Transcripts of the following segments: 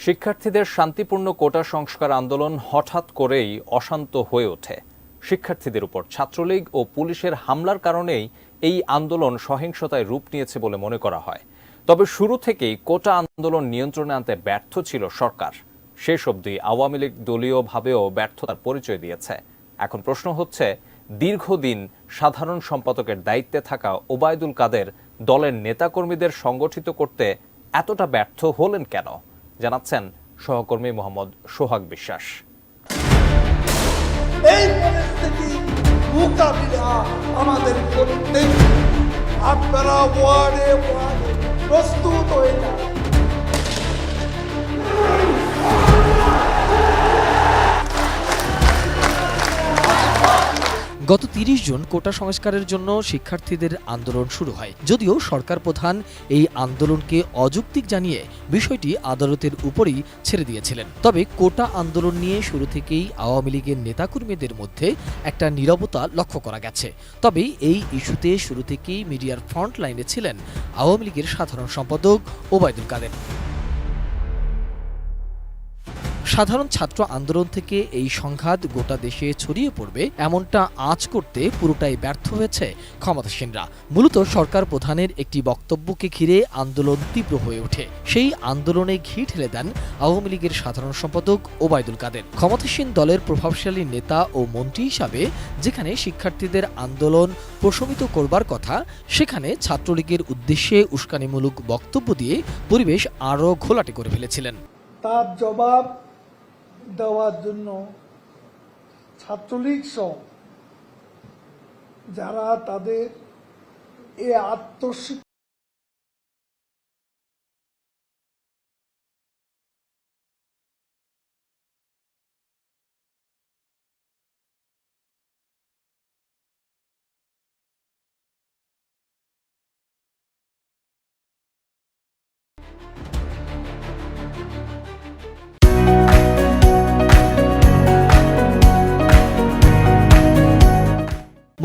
শিক্ষার্থীদের শান্তিপূর্ণ কোটা সংস্কার আন্দোলন হঠাৎ করেই অশান্ত হয়ে ওঠে। শিক্ষার্থীদের উপর ছাত্রলীগ ও পুলিশের হামলার কারণেই এই আন্দোলন সহিংসতায় রূপ নিয়েছে বলে মনে করা হয়। তবে শুরু থেকেই কোটা আন্দোলন নিয়ন্ত্রণে আনতে ব্যর্থ ছিল সরকার। শেষ অবধি আওয়ামী লীগ দলীয়ভাবেও ব্যর্থতার পরিচয় দিয়েছে। এখন প্রশ্ন হচ্ছে, দীর্ঘদিন সাধারণ সম্পাদকের দায়িত্বে থাকা ওবায়দুল কাদের দলের নেতাকর্মীদের সংগঠিত করতে এতটা ব্যর্থ হলেন কেন? জানাচ্ছেন সহকর্মী মোহাম্মদ সোহাগ বিশ্বাস। আমাদের আপনারা ওয়ার্ডে ওয়ার্ডে গত তিরিশ জুন কোটা সংস্কারের জন্য শিক্ষার্থীদের আন্দোলন শুরু হয়। যদিও সরকার প্রধান এই আন্দোলনকে অযৌক্তিক জানিয়ে বিষয়টি আদালতের উপরই ছেড়ে দিয়েছিলেন। তবে কোটা আন্দোলন নিয়ে শুরু থেকেই আওয়ামী লীগের নেতাকর্মীদের মধ্যে একটা নীরবতা লক্ষ্য করা গেছে। তবে এই ইস্যুতে শুরু থেকেই মিডিয়ার ফ্রন্ট লাইনে ছিলেন আওয়ামী লীগের সাধারণ সম্পাদক ওবায়দুল কাদের। সাধারণ ছাত্র আন্দোলন থেকে এই সংঘাত গোটা দেশে ছড়িয়ে পড়বে, এমনটা আঁচ করতে পুরোটাই ব্যর্থ হয়েছে ক্ষমতাসীনরা। মূলত সরকার প্রধানের একটি বক্তব্যকে ঘিরে আন্দোলন তীব্র হয়ে ওঠে। সেই আন্দোলনে ঘি ঠেলে দেন আওয়ামী লীগের সাধারণ সম্পাদক ওবায়দুল কাদের। ক্ষমতাসীন দলের প্রভাবশালী নেতা ও মন্ত্রী হিসাবে যেখানে শিক্ষার্থীদের আন্দোলন প্রশমিত করবার কথা, সেখানে ছাত্রলীগের উদ্দেশ্যে উস্কানিমূলক বক্তব্য দিয়ে পরিবেশ আরও ঘোলাটে করে ফেলেছিলেন। তার জবাব দেওয়ার জন্য ছাত্রলীগ সহ যারা তাদের এ আত্মশিক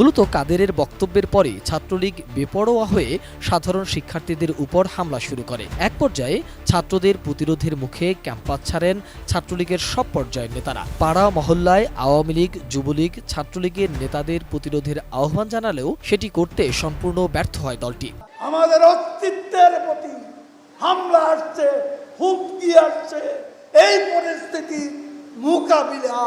মূলত কাদেরের বক্তব্যের পরে ছাত্রলীগ বেপরোয়া হয়ে সাধারণ শিক্ষার্থীদের উপর হামলা শুরু করে। এক পর্যায়ে ছাত্রদের প্রতিরোধের মুখে ক্যাম্পাস ছাড়েন ছাত্রলীগের সব পর্যায়ের নেতারা। পাড়া, মহল্লায় আওয়ামী লীগ, যুবলীগ ছাত্রলীগের নেতাদের প্রতিরোধের আহ্বান জানালেও সেটি করতে সম্পূর্ণ ব্যর্থ হয় দলটি। আমাদের অস্তিত্বের প্রতি হামলা আসছে, হুমকি আসছে, এই পরিস্থিতি মোকাবিলা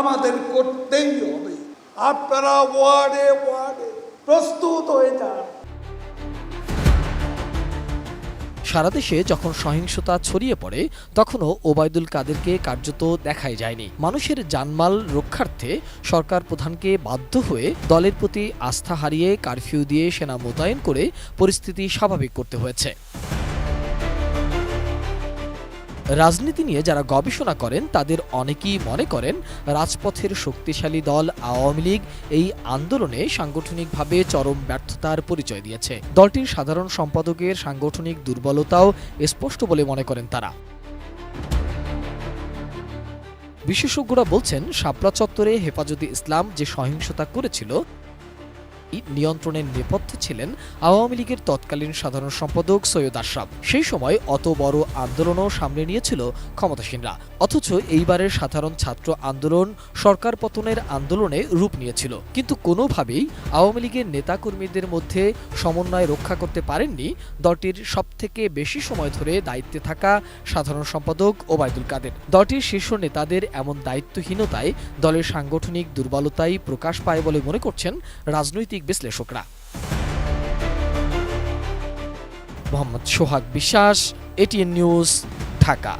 আমাদের করতেই হবে। আপনারা ওয়ার্ডে ওয়ার্ডে প্রস্তুত হয়ে যান। সারা দেশে যখন সহিংসতা ছড়িয়ে পড়ে, তখনও ওবায়দুল কাদেরকে কার্যত দেখাই যায়নি। মানুষের জানমাল রক্ষার্থে সরকার প্রধানকে বাধ্য হয়ে দলের প্রতি আস্থা হারিয়ে কারফিউ দিয়ে সেনা মোতায়েন করে পরিস্থিতি স্বাভাবিক করতে হয়েছে। রাজনীতি নিয়ে যারা গবেষণা করেন, তাদের অনেকেই মনে করেন রাজপথের শক্তিশালী দল আওয়ামী লীগ এই আন্দোলনে সাংগঠনিকভাবে চরম ব্যর্থতার পরিচয় দিয়েছে। দলটির সাধারণ সম্পাদকের সাংগঠনিক দুর্বলতাও স্পষ্ট বলে মনে করেন তারা। বিশেষজ্ঞরা বলছেন, শাপলা চত্বরে হেফাজতে ইসলাম যে সহিংসতা করেছিল নিয়ন্ত্রণের নেপথ্যে ছিলেন আওয়ামী লীগের তৎকালীন সাধারণ সম্পাদক সৈয়দ আশরাফ। সেই সময় অত বড় আন্দোলনও সামনে নিয়েছিল ক্ষমতাসীনরা। অথচ এইবারের সাধারণ ছাত্র আন্দোলন সরকার পতনের আন্দোলনে রূপ নিয়েছিল। কিন্তু কোনোভাবেই আওয়ামী লীগের নেতাকর্মীদের মধ্যে সমন্বয় রক্ষা করতে পারেননি দলটির সবথেকে বেশি সময় ধরে দায়িত্বে থাকা সাধারণ সম্পাদক ওবায়দুল কাদের। দলটির শীর্ষ নেতাদের এমন দায়িত্বহীনতায় দলের সাংগঠনিক দুর্বলতাই প্রকাশ পায় বলে মনে করছেন রাজনৈতিক বিশ্লেষকরা। মোহাম্মদ সোহাগ বিশ্বাস এটিএন নিউজ ঢাকা।